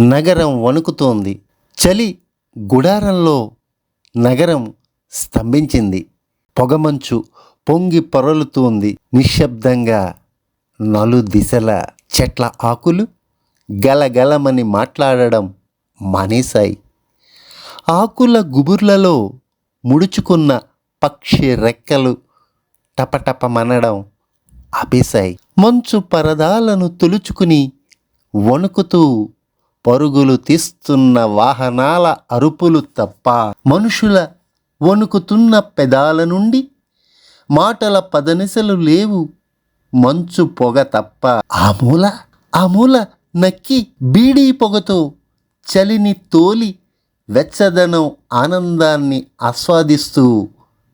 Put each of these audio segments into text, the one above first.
నగరం వణుకుతోంది. చలి గుడారంలో నగరం స్తంభించింది. పొగమంచు పొంగి పొరలుతోంది. నిశ్శబ్దంగా నలు దిశల చెట్ల ఆకులు గలగలమని మాట్లాడడం మానేశాయి. ఆకుల గుబుర్లలో ముడుచుకున్న పక్షి రెక్కలు టపటపమనడం ఆపేశాయి. మంచు పరదాలను తులుచుకుని వణుకుతూ పరుగులు తీస్తున్న వాహనాల అరుపులు తప్ప మనుషుల వణుకుతున్న పెదాల నుండి మాటల పదనిసలు లేవు. మంచు పొగ తప్ప ఆ మూల ఆ మూల నక్కి బీడీ పొగతో చలిని తోలి వెచ్చదనం ఆనందాన్ని ఆస్వాదిస్తూ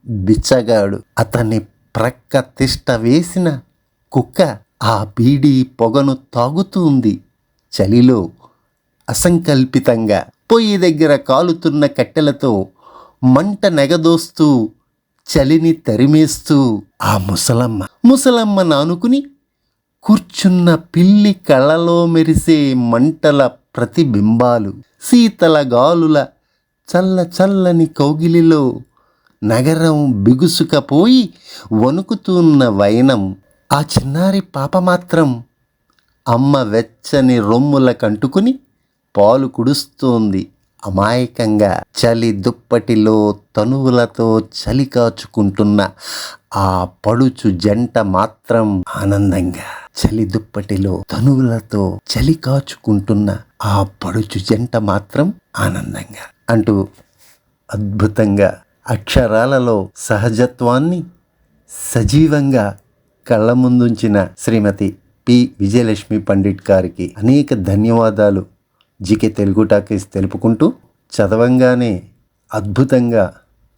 బిచ్చగాడు. అతన్ని ప్రక్క తిష్ట వేసిన కుక్క ఆ బీడీ పొగను తాగుతుంది చలిలో అసంకల్పితంగా పొయ్యి దగ్గర కాలుతున్న కట్టెలతో మంట నెగదోస్తూ చలిని తరిమేస్తూ ఆ ముసలమ్మ. ముసలమ్మ నానుకుని కూర్చున్న పిల్లి కళ్ళలో మెరిసే మంటల ప్రతిబింబాలు శీతల గాలుల చల్ల చల్లని కౌగిలిలో నగరం బిగుసుకపోయి వణుకుతున్న వైనం ఆ చిన్నారి పాప మాత్రం అమ్మ వెచ్చని రొమ్ముల కంటుకుని పాలు కుడుస్తోంది. అమాయకంగా చలి దుప్పటిలో తనువులతో చలి కాచుకుంటున్న ఆ పడుచు జంట మాత్రం ఆనందంగా చలి దుప్పటిలో తనువులతో చలి కాచుకుంటున్న ఆ పడుచు జంట మాత్రం ఆనందంగా అంటూ అద్భుతంగా అక్షరాలలో సహజత్వాన్ని సజీవంగా కళ్ళ ముందుంచిన శ్రీమతి పి. విజయలక్ష్మి పండిట్ గారికి అనేక ధన్యవాదాలు. జీకే తెలుగు టాకీస్ తెలుపుకుంటూ చదవంగానే అద్భుతంగా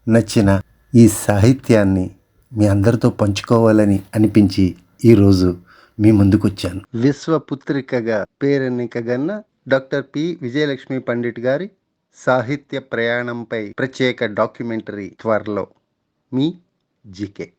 నచ్చిన ఈ సాహిత్యాన్ని మీ అందరితో పంచుకోవాలని అనిపించి ఈరోజు మీ ముందుకొచ్చాను. విశ్వపుత్రికగా పేరెన్నికగన్న డాక్టర్ పి. విజయలక్ష్మి పండిట్ గారి సాహిత్య ప్రయాణంపై ప్రత్యేక డాక్యుమెంటరీ త్వరలో మీ జీకే.